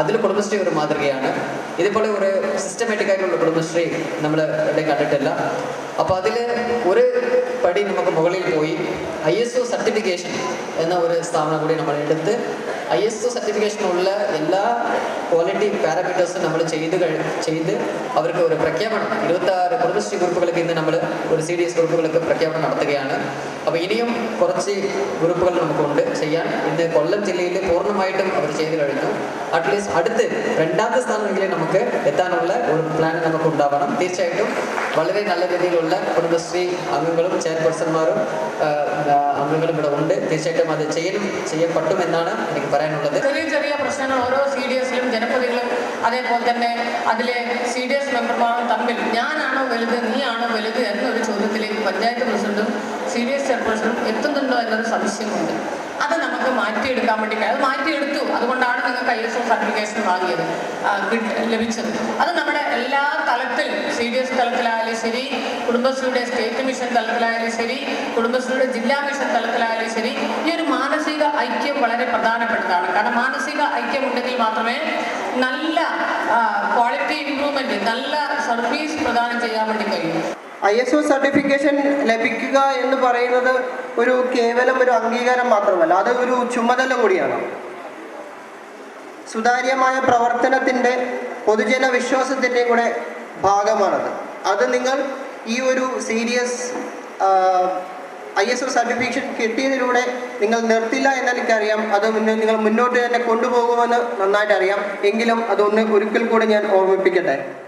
അതിൽ കുടുംബശ്രീ ഒരു മാതൃകയാണ്. ഇതുപോലെ ഒരു സിസ്റ്റമാറ്റിക് ആയിട്ടുള്ള കുടുംബശ്രീ നമ്മൾ ഇവിടെ കണ്ടിട്ടില്ല. അപ്പോൾ അതിൽ ഒരു പടി നമുക്ക് മുകളിൽ പോയി ഐ എസ് ഒ സർട്ടിഫിക്കേഷൻ എന്ന ഒരു സ്ഥാപനം കൂടി നമ്മൾ എടുത്ത് ഐ എസ് ഒ സർട്ടിഫിക്കേഷനുള്ള എല്ലാ ക്വാളിറ്റി പാരാമീറ്റേഴ്സും നമ്മൾ ചെയ്ത് ചെയ്ത് അവർക്ക് ഒരു പ്രഖ്യാപനം ഇരുപത്തി ആറ് കുടുംബശ്രീ ഗ്രൂപ്പുകൾക്ക് ഇന്ന് നമ്മൾ ഒരു സി ഡി എസ് ഗ്രൂപ്പുകൾക്ക് പ്രഖ്യാപനം നടത്തുകയാണ്. അപ്പോൾ ഇനിയും കുറച്ച് ഗ്രൂപ്പുകൾ നമുക്കുണ്ട് ചെയ്യാൻ. ഇന്ന് കൊല്ലം ജില്ലയിൽ പൂർണമായിട്ടും അവർ ചെയ്തു കഴിഞ്ഞു. അറ്റ്ലീസ്റ്റ് അടുത്ത് രണ്ടാമത്തെ സ്ഥാനമെങ്കിലും നമുക്ക് എത്താനുള്ള ഒരു പ്ലാൻ നമുക്ക് ഉണ്ടാവണം തീർച്ചയായിട്ടും വളരെ നല്ല രീതിയിലുള്ള കുടുംബശ്രീ അംഗങ്ങളും ചെയർപേഴ്സൺമാരും ആ, ആ, അംഗങ്ങളും ഇവിടെ ഉണ്ട്. തീർച്ചയായിട്ടും അത് ചെയ്യലും ചെയ്യപ്പെട്ടും എന്നാണ് എനിക്ക് പറയാനുള്ളത്. ചെറിയ ചെറിയ പ്രശ്നങ്ങൾ ഓരോ സി ഡി എസിലും ജനപ്രതികളും അതേപോലെ തന്നെ അതിലെ സി ഡി എസ് മെമ്പർമാരും തമ്മിൽ ഞാനാണോ വലുത് നീയാണോ വലുത് എന്നൊരു ചോദ്യത്തിലേക്ക് പഞ്ചായത്ത് പ്രസിഡന്റും സി ഡി എസ് ചെയർപേഴ്സണും എത്തുന്നുണ്ടോ എന്നൊരു സംശയമുണ്ട്. അത് നമുക്ക് മാറ്റിയെടുക്കാൻ വേണ്ടി. അത് മാറ്റിയെടുത്തു. അതുകൊണ്ടാണ് നിങ്ങൾക്ക് ഐ എസ് ഒ സർട്ടിഫിക്കേഷൻ വാങ്ങിയത് ലഭിച്ചത്. അത് നമ്മുടെ എല്ലാ തലത്തിലും സി ഡി എസ് തലത്തിലായാലും ശരി കുടുംബശ്രീയുടെ സ്റ്റേറ്റ് മിഷൻ തലത്തിലായാലും ശരി കുടുംബശ്രീയുടെ ജില്ലാ മിഷൻ തലത്തിലായാലും ശരി ഈ ഒരു മാനസിക ഐക്യം വളരെ പ്രധാനപ്പെട്ടതാണ്. കാരണം മാനസിക ഐക്യം ഉണ്ടെങ്കിൽ മാത്രമേ നല്ല ക്വാളിറ്റി ഇംപ്രൂവ്മെന്റ് നല്ല സർവീസ് പ്രദാനം ചെയ്യാൻ വേണ്ടി കഴിയും. ഐ എസ് ഒ സർട്ടിഫിക്കേഷൻ ലഭിക്കുക എന്ന് പറയുന്നത് ഒരു കേവലം ഒരു അംഗീകാരം മാത്രമല്ല അത് ഒരു ചുമതല കൂടിയാണ്. സുതാര്യമായ പ്രവർത്തനത്തിന്റെ പൊതുജന വിശ്വാസത്തിന്റെയും കൂടെ ഭാഗമാണത്. അത് നിങ്ങൾ ഈ ഒരു serious I S O certification കിട്ടിയതിലൂടെ നിങ്ങൾ നിർത്തില്ല എന്നെനിക്കറിയാം അത് നിങ്ങൾ മുന്നോട്ട് തന്നെ കൊണ്ടുപോകുമെന്ന് നന്നായിട്ട് അറിയാം എങ്കിലും അതൊന്ന് ഒരിക്കൽ കൂടെ ഞാൻ ഓർമ്മിപ്പിക്കട്ടെ.